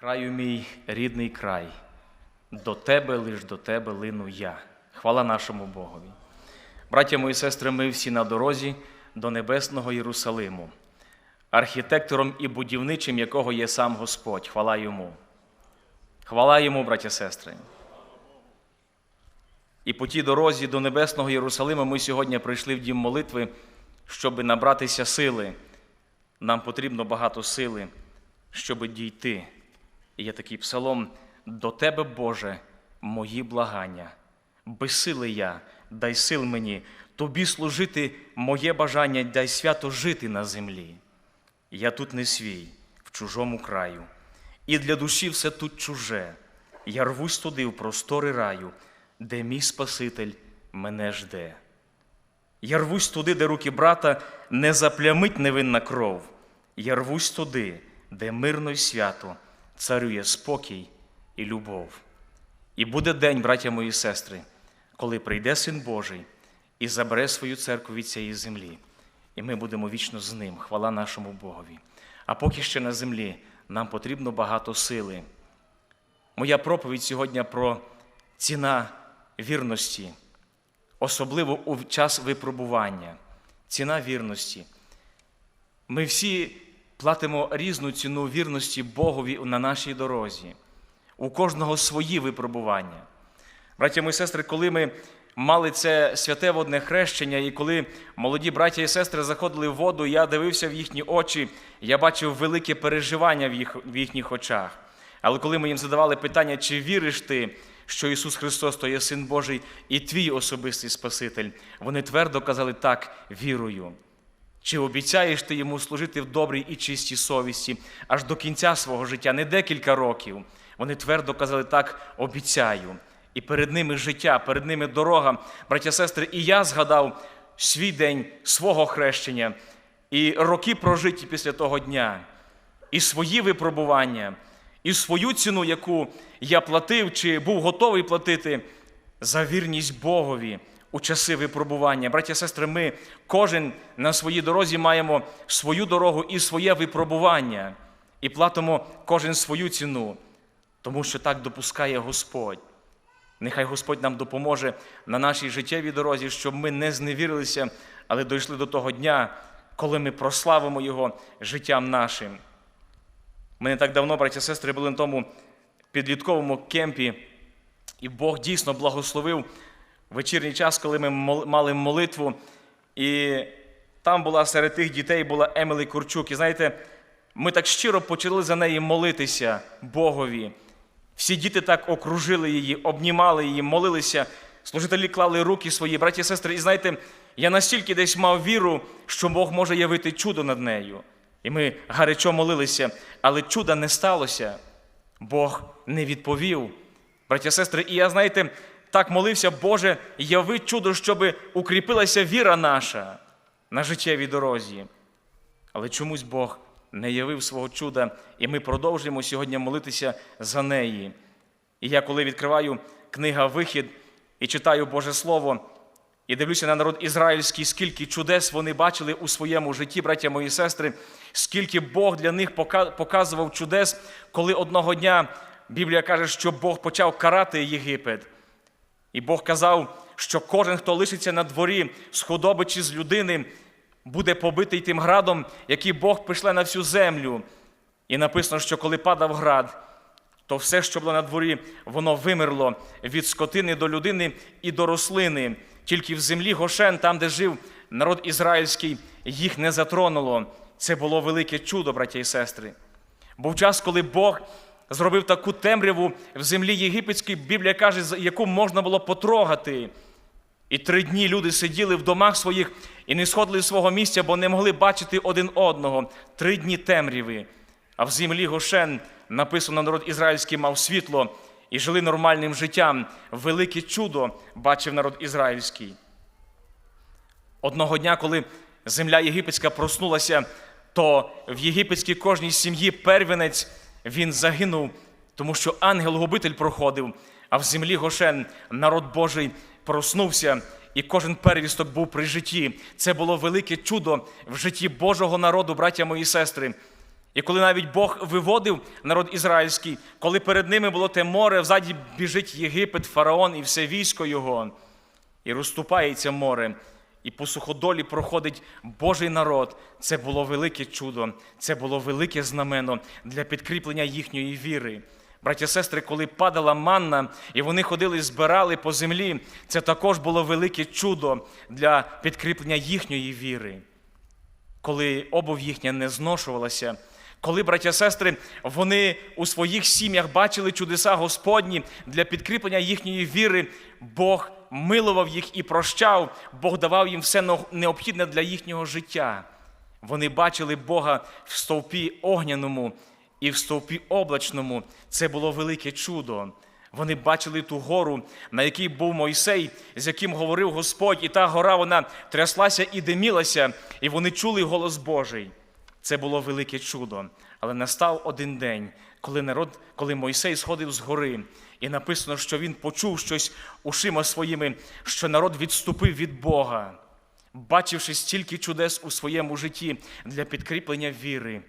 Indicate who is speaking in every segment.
Speaker 1: Краю мій рідний край, до тебе лиш до тебе лину я. Хвала нашому Богові. Браття мої сестри, ми всі на дорозі до небесного Єрусалиму, архітектором і будівничим якого є сам Господь. Хвала йому. Хвала йому, браття сестри. І по тій дорозі до небесного Єрусалима ми сьогодні прийшли в дім молитви, щоб набратися сили. Нам потрібно багато сили, щоб дійти. І є такий псалом: до Тебе, Боже, мої благання. Без сили я, дай сил мені, тобі служити моє бажання, дай свято жити на землі. Я тут не свій, в чужому краю, і для душі все тут чуже. Я рвусь туди, в простори раю, де мій Спаситель мене жде. Я рвусь туди, де руки брата не заплямить невинна кров. Я рвусь туди, де мирно й свято царює спокій і любов. І буде день, браття мої сестри, коли прийде Син Божий і забере свою церкву від цієї землі, і ми будемо вічно з ним. Хвала нашому Богові. А поки ще на землі нам потрібно багато сили. Моя проповідь сьогодні про ціна вірності, особливо у час випробування. Ціна вірності. Ми всі платимо різну ціну вірності Богові на нашій дорозі. У кожного свої випробування. Браття мої сестри, коли ми мали це святе водне хрещення, і коли молоді браття і сестри заходили в воду, я дивився в їхні очі, я бачив велике переживання в, їх, в їхніх очах. Але коли ми їм задавали питання, чи віриш ти, що Ісус Христос то є Син Божий і твій особистий Спаситель, вони твердо казали так, вірую. Чи обіцяєш ти йому служити в добрій і чистій совісті аж до кінця свого життя, не декілька років. Вони твердо казали так, обіцяю. І перед ними життя, перед ними дорога, браття сестри, і я згадав свій день свого хрещення і роки прожиті після того дня, і свої випробування, і свою ціну, яку я платив чи був готовий платити за вірність Богові у часи випробування. Браття і сестри, ми кожен на своїй дорозі маємо свою дорогу і своє випробування, і платимо кожен свою ціну, тому що так допускає Господь. Нехай Господь нам допоможе на нашій життєвій дорозі, щоб ми не зневірилися, але дійшли до того дня, коли ми прославимо Його життям нашим. Ми не так давно, браті і сестри, були на тому підлітковому кемпі, і Бог дійсно благословив вечірній час, коли ми мали молитву. І там була серед тих дітей була Емілі Курчук. І знаєте, ми так щиро почали за неї молитися Богові. Всі діти так окружили її, обнімали її, молилися. Служителі клали руки свої, браті і сестри. І знаєте, я настільки десь мав віру, що Бог може явити чудо над нею. І ми гарячо молилися, але чуда не сталося. Бог не відповів. Браті і сестри, і я, знаєте, так молився, Боже, яви чудо, щоб укріпилася віра наша на життєвій дорозі. Але чомусь Бог не явив свого чуда, і ми продовжуємо сьогодні молитися за неї. І я, коли відкриваю книга Вихід і читаю Боже Слово, і дивлюся на народ ізраїльський, скільки чудес вони бачили у своєму житті, браття мої сестри, скільки Бог для них показував чудес, коли одного дня Біблія каже, що Бог почав карати Єгипет. І Бог казав, що кожен, хто лишиться на дворі з худоби чи з людини, буде побитий тим градом, який Бог пишле на всю землю. І написано, що коли падав град, то все, що було на дворі, воно вимерло від скотини до людини і до рослини. Тільки в землі Гошен, там, де жив народ ізраїльський, їх не затронуло. Це було велике чудо, браття і сестри. Був час, коли Бог зробив таку темряву в землі єгипетській, Біблія каже, яку можна було потрогати. І три дні люди сиділи в домах своїх і не сходили з свого місця, бо не могли бачити один одного. Три дні темряви. А в землі Гошен написано, народ ізраїльський мав світло і жили нормальним життям. Велике чудо бачив народ ізраїльський. Одного дня, коли земля єгипетська проснулася, то в єгипетській кожній сім'ї первенець він загинув, тому що ангел-губитель проходив, а в землі Гошен народ Божий проснувся, і кожен первісток був при житті. Це було велике чудо в житті Божого народу, браття мої сестри. І коли навіть Бог виводив народ ізраїльський, коли перед ними було те море, взаді біжить Єгипет, фараон і все військо його, і розступається море, і по суходолі проходить Божий народ. Це було велике чудо, це було велике знамено для підкріплення їхньої віри. Браття сестри, коли падала манна, і вони ходили, збирали по землі, це також було велике чудо для підкріплення їхньої віри коли обув їхня не зношувалася, коли, браття сестри, вони у своїх сім'ях бачили чудеса Господні для підкріплення їхньої віри, Бог милував їх і прощав, Бог давав їм все необхідне для їхнього життя. Вони бачили Бога в стовпі огняному і в стовпі облачному. Це було велике чудо. Вони бачили ту гору, на якій був Мойсей, з яким говорив Господь, і та гора вона тряслася і димілася, і вони чули голос Божий. Це було велике чудо. Але настав один день, коли народ, коли Мойсей сходив з гори, і написано, що він почув щось ушима своїми, що народ відступив від Бога, бачивши стільки чудес у своєму житті для підкріплення віри.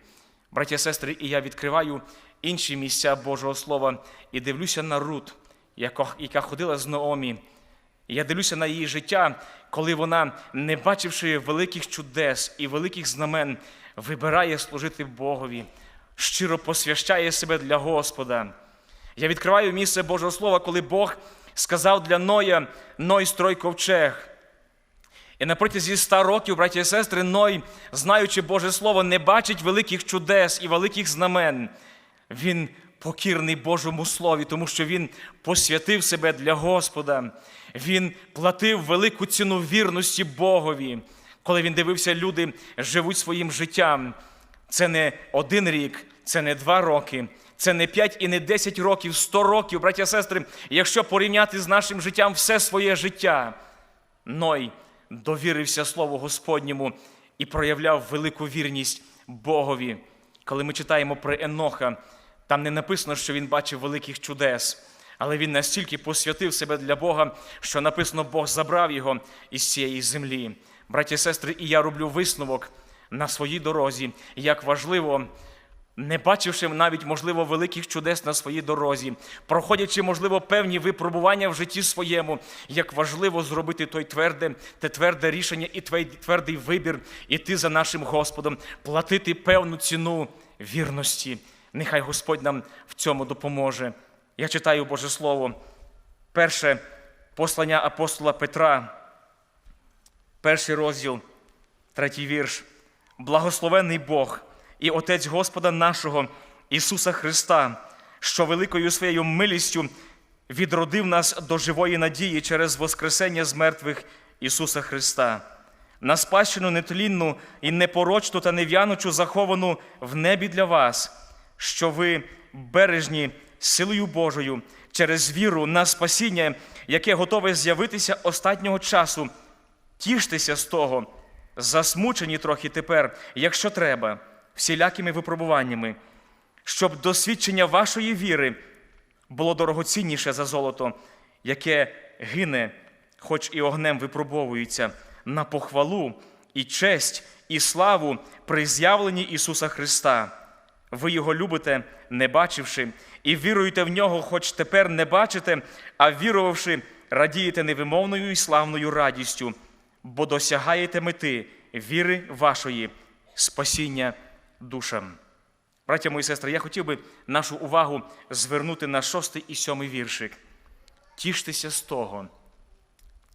Speaker 1: Браття, сестри, і я відкриваю інші місця Божого Слова і дивлюся на Рут, яка- ходила з Наомі. Я дивлюся на її життя, коли вона, не бачивши великих чудес і великих знамен, вибирає служити Богові, щиро посвящає себе для Господа. Я відкриваю місце Божого Слова, коли Бог сказав для Ноя Ной строй ковчег. І на протязі ста років, браті і сестри, Ной, знаючи Боже Слово, не бачить великих чудес і великих знамен. Він покірний Божому Слові, тому що він посвятив себе для Господа. Він платив велику ціну вірності Богові. Коли він дивився, люди живуть своїм життям. Це не один рік, це не два роки, це не п'ять і не десять років, сто років, браття сестри, якщо порівняти з нашим життям все своє життя. Ной довірився Слову Господньому і проявляв велику вірність Богові. Коли ми читаємо про Еноха, там не написано, що він бачив великих чудес, але він настільки посвятив себе для Бога, що написано, Бог забрав його із цієї землі. Браті і сестри, і я роблю висновок на своїй дорозі, як важливо не бачивши навіть, можливо, великих чудес на своїй дорозі, проходячи, можливо, певні випробування в житті своєму, як важливо зробити той тверде, те тверде рішення і твій твердий вибір, іти за нашим Господом, платити певну ціну вірності. Нехай Господь нам в цьому допоможе. Я читаю Боже Слово. Перше послання апостола Петра, перший розділ, третій вірш. Благословенний Бог і Отець Господа нашого Ісуса Христа, що великою своєю милістю відродив нас до живої надії через Воскресення з мертвих Ісуса Христа, на спадщину нетлінну і непорочну та нев'янучу заховану в небі для вас, що ви бережні силою Божою через віру на спасіння, яке готове з'явитися останнього часу. Тіштеся з того, засмучені трохи тепер, якщо треба, всілякими випробуваннями, щоб досвідчення вашої віри було дорогоцінніше за золото, яке гине, хоч і огнем випробовується, на похвалу і честь, і славу при з'явленні Ісуса Христа. Ви його любите, не бачивши, і віруєте в нього, хоч тепер не бачите, а вірувавши, радієте невимовною і славною радістю, бо досягаєте мети віри вашої, спасіння душам. Браття мої сестри, я хотів би нашу увагу звернути на шостий і сьомий віршик. Тіштеся з того,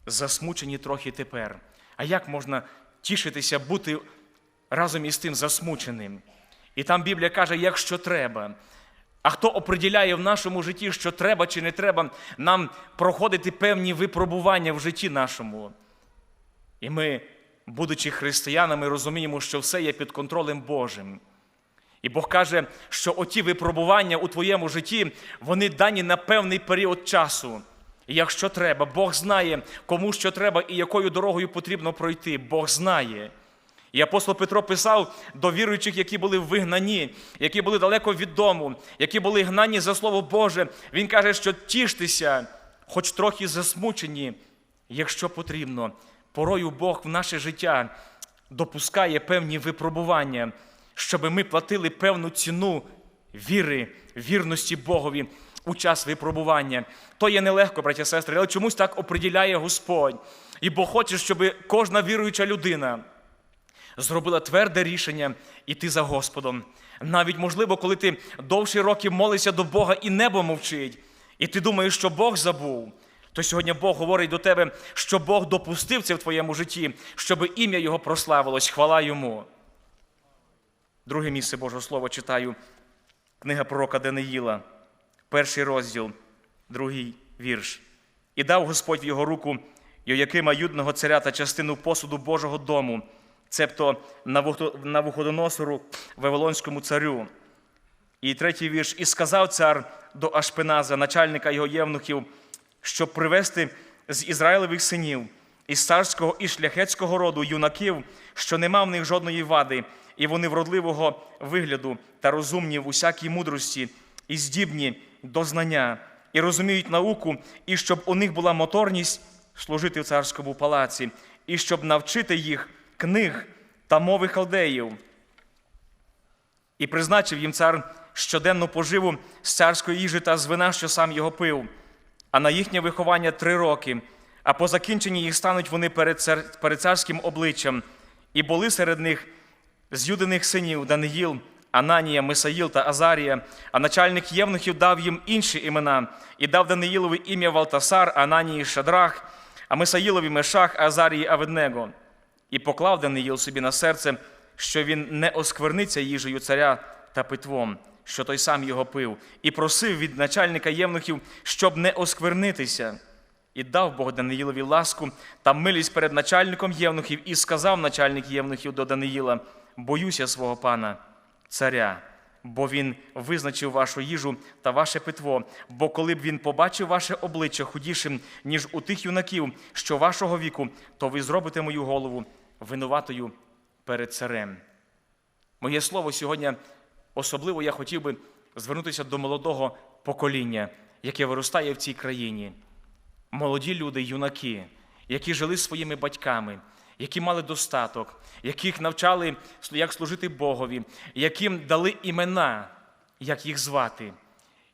Speaker 1: засмучені трохи тепер. А як можна тішитися, бути разом із тим засмученим? І там Біблія каже, якщо треба. А хто оприділяє в нашому житті, що треба чи не треба нам проходити певні випробування в житті нашому? І ми, будучи християнами, розуміємо, що все є під контролем Божим. І Бог каже, що оті випробування у твоєму житті, вони дані на певний період часу. І якщо треба, Бог знає, кому що треба і якою дорогою потрібно пройти. Бог знає. І апостол Петро писав до віруючих, які були в вигнанні, які були далеко від дому, які були гнані за Слово Боже. Він каже, що тіштеся, хоч трохи засмучені, якщо потрібно. Порою Бог в наше життя допускає певні випробування, щоб ми платили певну ціну віри, вірності Богові у час випробування. То є нелегко, браття і сестри, але чомусь так оприділяє Господь. І Бог хоче, щоб кожна віруюча людина зробила тверде рішення іти за Господом. Навіть можливо, коли ти довші роки молишся до Бога і небо мовчить, і ти думаєш, що Бог забув, то сьогодні Бог говорить до тебе, що Бог допустив це в твоєму житті, щоб ім'я Його прославилось, хвала йому. Друге місце Божого Слова читаю. Книга пророка Даниїла, перший розділ, другий вірш. І дав Господь в його руку Йоякима юдного царя та частину посуду Божого дому, цебто Навуходоносору, Вавилонському царю. І третій вірш. І сказав цар до Ашпеназа, начальника його євнухів, щоб привести з Ізраїлевих синів, із царського і шляхетського роду юнаків, що нема в них жодної вади, і вони вродливого вигляду та розумні в усякій мудрості, і здібні до знання, і розуміють науку, і щоб у них була моторність служити в царському палаці, і щоб навчити їх книг та мови халдеїв. І призначив їм цар щоденну поживу з царської їжі та з вина, що сам його пив, а на їхнє виховання три роки. А по закінченні їх стануть вони перед, цар... перед царським обличчям, і були серед них з юдиних синів Даниїл, Ананія, Мисаїл та Азарія, а начальник євнухів дав їм інші імена, і дав Даниїлові ім'я Валтасар, Ананії Шадрах, а Мисаїлові Мешах, Азарії Аведнего. І поклав Даниїл собі на серце, що він не оскверниться їжею царя та питвом, що той сам його пив, і просив від начальника євнухів, щоб не осквернитися. І дав Бог Даниїлові ласку та милість перед начальником євнухів, і сказав начальник євнухів до Даниїла: Боюся свого пана, царя, бо він визначив вашу їжу та ваше питво. Бо коли б він побачив ваше обличчя худішим, ніж у тих юнаків, що вашого віку, то ви зробите мою голову винуватою перед царем. Моє слово сьогодні особливо я хотів би звернутися до молодого покоління, яке виростає в цій країні. Молоді люди, юнаки, які жили своїми батьками, які мали достаток, яких навчали, як служити Богові, яким дали імена, як їх звати.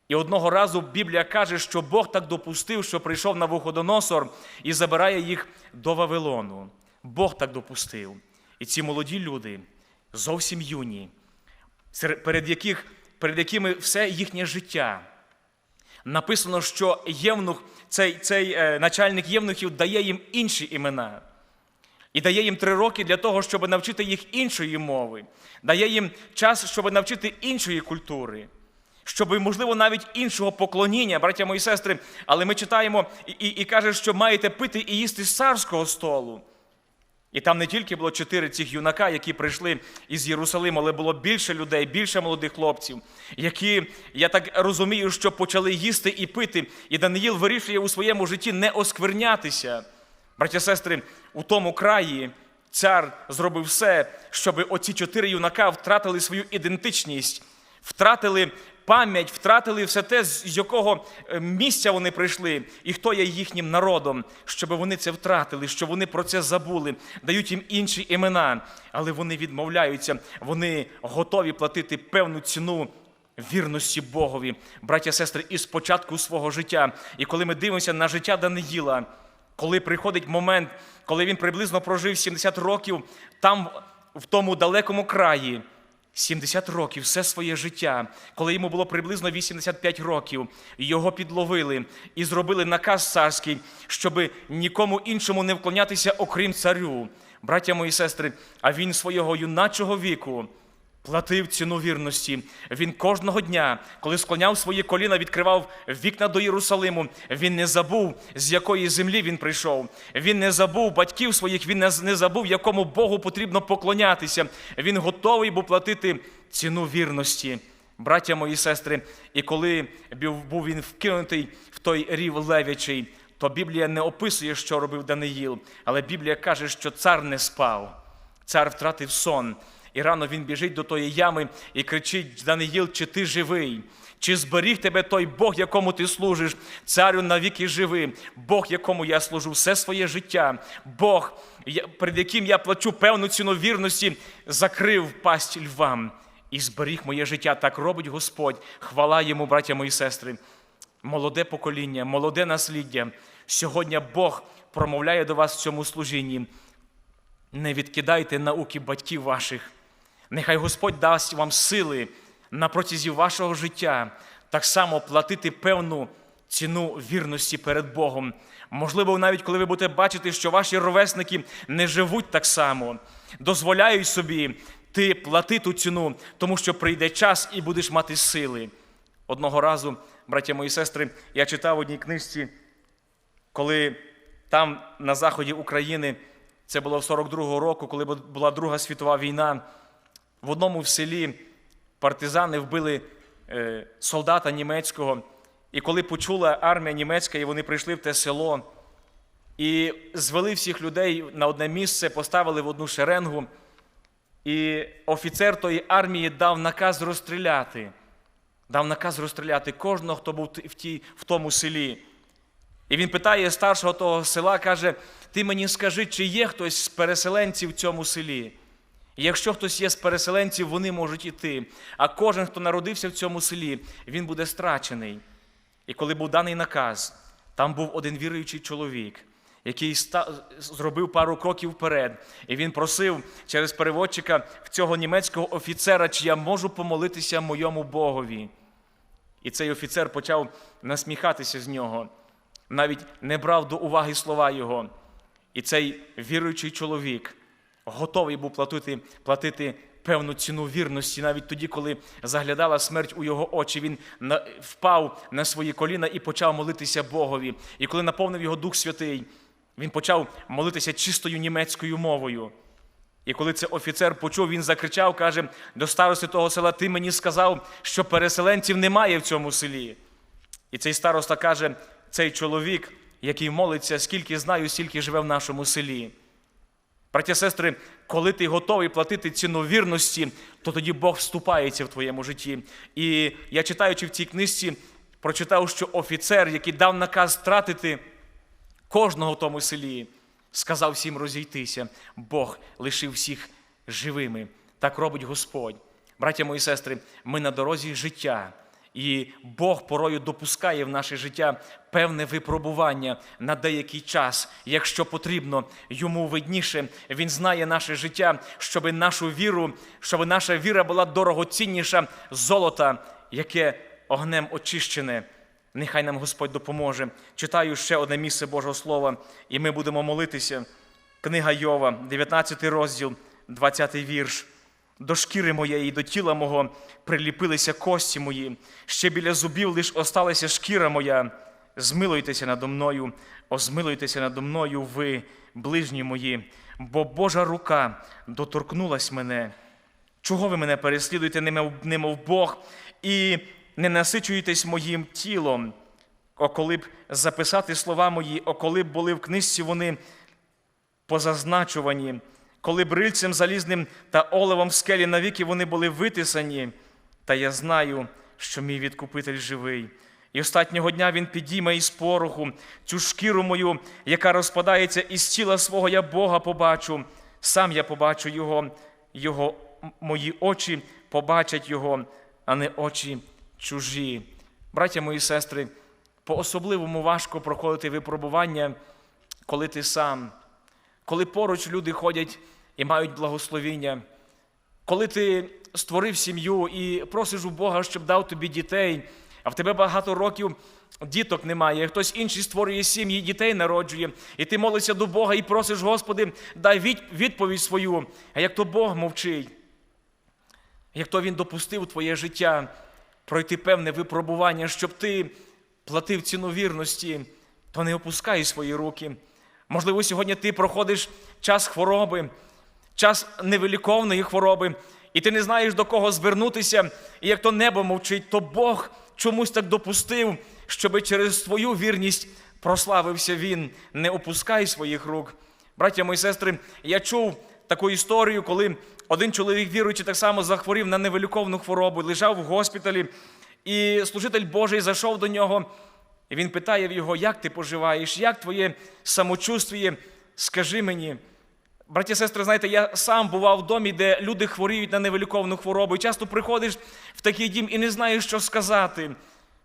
Speaker 1: І одного разу Біблія каже, що Бог так допустив, що прийшов на Вуходоносор і забирає їх до Вавилону. Бог так допустив. І ці молоді люди, зовсім юні, перед, яких, перед якими все їхнє життя. Написано, що євнух, цей цей е, начальник євнухів дає їм інші імена. І дає їм три роки для того, щоб навчити їх іншої мови, дає їм час, щоб навчити іншої культури, щоб, можливо, навіть іншого поклоніння, браття мої сестри. Але ми читаємо і, і, і каже, що маєте пити і їсти з царського столу. І там не тільки було чотири цих юнака, які прийшли із Єрусалиму, але було більше людей, більше молодих хлопців, які, я так розумію, що почали їсти і пити. І Даниїл вирішує у своєму житті не осквернятися. Браття сестри, у тому краї цар зробив все, щоб оці чотири юнака втратили свою ідентичність, втратили пам'ять, втратили все те, з якого е, місця вони прийшли, і хто є їхнім народом, щоб вони це втратили, щоб вони про це забули, дають їм інші імена, але вони відмовляються, вони готові платити певну ціну. Вірності Богові, браття сестри, із початку свого життя. І коли ми дивимося на життя Даниїла, коли приходить момент, коли він приблизно прожив 70 років там, в тому далекому краї, 70 років, все своє життя, коли йому було приблизно 85 років, його підловили і зробили наказ царський, щоб нікому іншому не вклонятися, окрім царю. Браття мої сестри, а він свого юначого віку. Платив ціну вірності. Він кожного дня, коли склоняв свої коліна, відкривав вікна до Єрусалиму. Він не забув, з якої землі він прийшов. Він не забув батьків своїх, він не забув, якому Богу потрібно поклонятися. Він готовий був платити ціну вірності. Браття мої сестри, і коли був він вкинутий в той рів левячий, то Біблія не описує, що робив Даниїл, але Біблія каже, що цар не спав, цар втратив сон. І рано він біжить до тої ями і кричить: Даниїл, чи ти живий? Чи зберіг тебе той Бог, якому ти служиш, царю навіки живи, Бог, якому я служу все своє життя, Бог, перед яким я плачу певну ціну вірності, закрив пасть львам і зберіг моє життя. Так робить Господь. Хвала йому, браття мої сестри. Молоде покоління, молоде насліддя. Сьогодні Бог промовляє до вас в цьому служінні. Не відкидайте науки батьків ваших. Нехай Господь дасть вам сили на протязі вашого життя так само платити певну ціну вірності перед Богом. Можливо, навіть коли ви будете бачити, що ваші ровесники не живуть так само, дозволяють собі ти плати ту ціну, тому що прийде час і будеш мати сили. Одного разу, браття мої сестри, я читав в одній книжці, коли там на заході України, це було в 42-го року, коли була Друга світова війна, в одному в селі партизани вбили е, солдата німецького. І коли почула армія німецька, і вони прийшли в те село, і звели всіх людей на одне місце, поставили в одну шеренгу, і офіцер тої армії дав наказ розстріляти. Дав наказ розстріляти кожного, хто був в, тій, в тому селі. І він питає старшого того села, каже: Ти мені скажи, чи є хтось з переселенців в цьому селі? Якщо хтось є з переселенців, вони можуть іти. А кожен, хто народився в цьому селі, він буде страчений. І коли був даний наказ, там був один віруючий чоловік, який зробив пару кроків вперед, і він просив через переводчика в цього німецького офіцера, чи я можу помолитися моєму Богові. І цей офіцер почав насміхатися з нього, навіть не брав до уваги слова його. І цей віруючий чоловік готовий був платити, платити певну ціну вірності, навіть тоді, коли заглядала смерть у його очі, він впав на свої коліна і почав молитися Богові. І коли наповнив його Дух Святий, він почав молитися чистою німецькою мовою. І коли це офіцер почув, він закричав, каже до старости того села: Ти мені сказав, що переселенців немає в цьому селі. І цей староста каже: цей чоловік, який молиться, скільки знаю, стільки живе в нашому селі. Браті сестри, коли ти готовий платити ціну вірності, то тоді Бог вступається в твоєму житті. І я читаючи в цій книжці, прочитав, що офіцер, який дав наказ стратити кожного в тому селі, сказав всім розійтися. Бог лишив всіх живими. Так робить Господь. Браття мої сестри, ми на дорозі життя. І Бог порою допускає в наше життя певне випробування на деякий час, якщо потрібно, йому видніше. Він знає наше життя, щоб нашу віру, щоб наша віра була дорогоцінніша золота, яке огнем очищене. Нехай нам Господь допоможе. Читаю ще одне місце Божого Слова, і ми будемо молитися. Книга Йова, 19 розділ, 20 вірш. До шкіри моєї, до тіла мого приліпилися кості мої, ще біля зубів лиш осталася шкіра моя. Змилуйтеся надо мною, озмилуйтеся надо мною, ви, ближні мої, бо Божа рука доторкнулась мене. Чого ви мене переслідуєте, немов, Бог, і не насичуєтесь моїм тілом? О, коли б записати слова мої, о, коли б були в книжці вони позазначувані, коли брильцем залізним та оливом в скелі навіки вони були витисані, та я знаю, що мій відкупитель живий. І остатнього дня він підійме із пороху цю шкіру мою, яка розпадається із тіла свого, я Бога побачу. Сам я побачу Його, Його мої очі побачать Його, а не очі чужі. Браття мої сестри, по-особливому важко проходити випробування, коли ти сам коли поруч люди ходять і мають благословіння, коли ти створив сім'ю і просиш у Бога, щоб дав тобі дітей, а в тебе багато років діток немає, хтось інший створює сім'ї, дітей народжує, і ти молишся до Бога і просиш, Господи, дай відповідь свою. А як то Бог мовчить, як то Він допустив твоє життя пройти певне випробування, щоб ти платив ціну вірності, то не опускай свої руки. Можливо, сьогодні ти проходиш час хвороби, час невиліковної хвороби, і ти не знаєш до кого звернутися, і як то небо мовчить, то Бог чомусь так допустив, щоби через твою вірність прославився Він. Не опускай своїх рук. Браття мої сестри, я чув таку історію, коли один чоловік віруючий так само захворів на невиліковну хворобу, лежав в госпіталі, І служитель Божий зайшов до нього, і він питає в його, як ти поживаєш, як твоє самочувствіє, скажи мені. Браті сестри, знаєте, я сам бував в домі, де люди хворіють на невиліковну хворобу. І часто приходиш в такий дім і не знаєш, що сказати.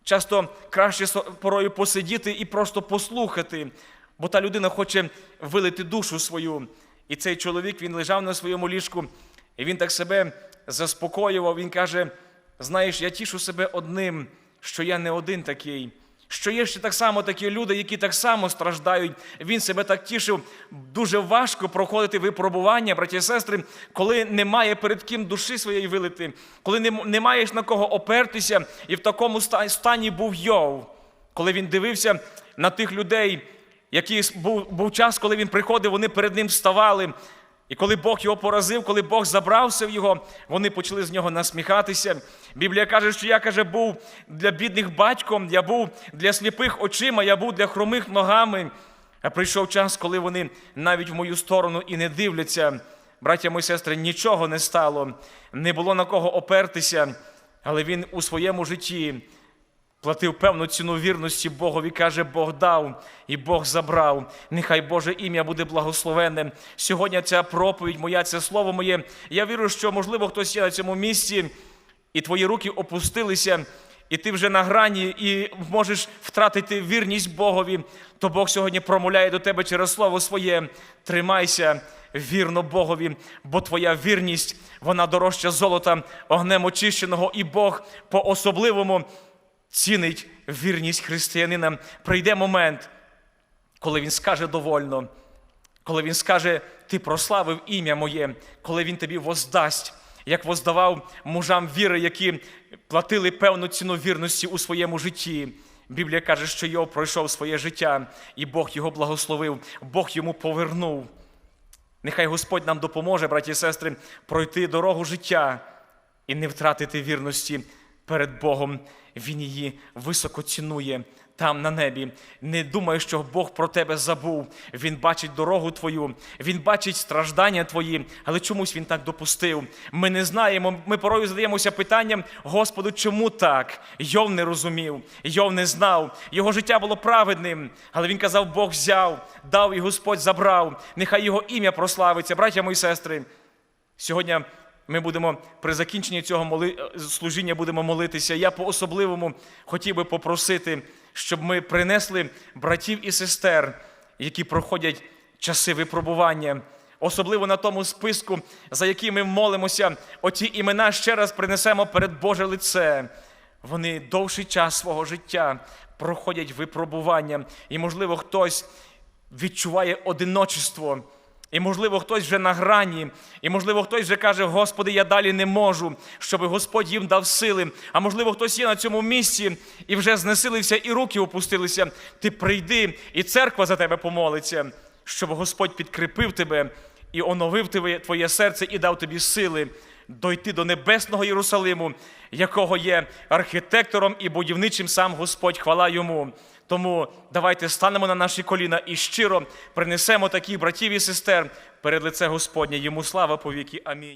Speaker 1: Часто краще порою посидіти і просто послухати, бо та людина хоче вилити душу свою. І цей чоловік він лежав на своєму ліжку, і він так себе заспокоював. Він каже: знаєш, я тішу себе одним, що я не один такий. Що є ще так само такі люди, які так само страждають. Він себе так тішив. Дуже важко проходити випробування, браті і сестри, коли немає перед ким душі своєї вилити, коли не, маєш на кого опертися, і в такому стані був Йов, коли він дивився на тих людей, які був, був час, коли він приходив, вони перед ним вставали. І коли Бог його поразив, коли Бог забрався в його, вони почали з нього насміхатися. Біблія каже, що я каже, був для бідних батьком, я був для сліпих очима, я був для хромих ногами. А прийшов час, коли вони навіть в мою сторону і не дивляться. Браття мої сестри, нічого не стало, не було на кого опертися, але він у своєму житті платив певну ціну вірності Богові, каже, Бог дав і Бог забрав. Нехай Боже ім'я буде благословенне. Сьогодні ця проповідь моя, це слово моє. Я вірю, що, можливо, хтось є на цьому місці, і твої руки опустилися, і ти вже на грані, і можеш втратити вірність Богові, то Бог сьогодні промовляє до тебе через слово своє. Тримайся. Вірно Богові, бо твоя вірність, вона дорожча золота, огнем очищеного, і Бог по-особливому цінить вірність християнина. Прийде момент, коли він скаже довольно, коли він скаже, ти прославив ім'я моє, коли він тобі воздасть, як воздавав мужам віри, які платили певну ціну вірності у своєму житті. Біблія каже, що Йов пройшов своє життя, і Бог його благословив, Бог йому повернув. Нехай Господь нам допоможе, браті і сестри, пройти дорогу життя і не втратити вірності перед Богом. Він її високо цінує там на небі. Не думай, що Бог про тебе забув. Він бачить дорогу твою, він бачить страждання твої, але чомусь він так допустив. Ми не знаємо. Ми порою задаємося питанням, Господу, чому так? Йов не розумів, Йов не знав. Його життя було праведним, але він казав, Бог взяв, дав і Господь забрав. Нехай його ім'я прославиться, браття мої сестри. Сьогодні ми будемо при закінченні цього моли... служіння будемо молитися. Я по-особливому хотів би попросити, щоб ми принесли братів і сестер, які проходять часи випробування. Особливо на тому списку, за яким ми молимося, оці імена ще раз принесемо перед Боже лице. Вони довший час свого життя проходять випробування, і, можливо, хтось відчуває одиночество. І, можливо, хтось вже на грані, і, можливо, хтось вже каже, Господи, я далі не можу, щоб Господь їм дав сили. А можливо, хтось є на цьому місці і вже знесилився, і руки опустилися. Ти прийди, і церква за тебе помолиться, щоб Господь підкріпив тебе і оновив тебе, твоє серце і дав тобі сили дойти до небесного Єрусалиму, якого є архітектором і будівничим сам Господь, хвала йому. Тому давайте станемо на наші коліна і щиро принесемо таких братів і сестер перед лице Господнє. Йому слава повіки. Амінь.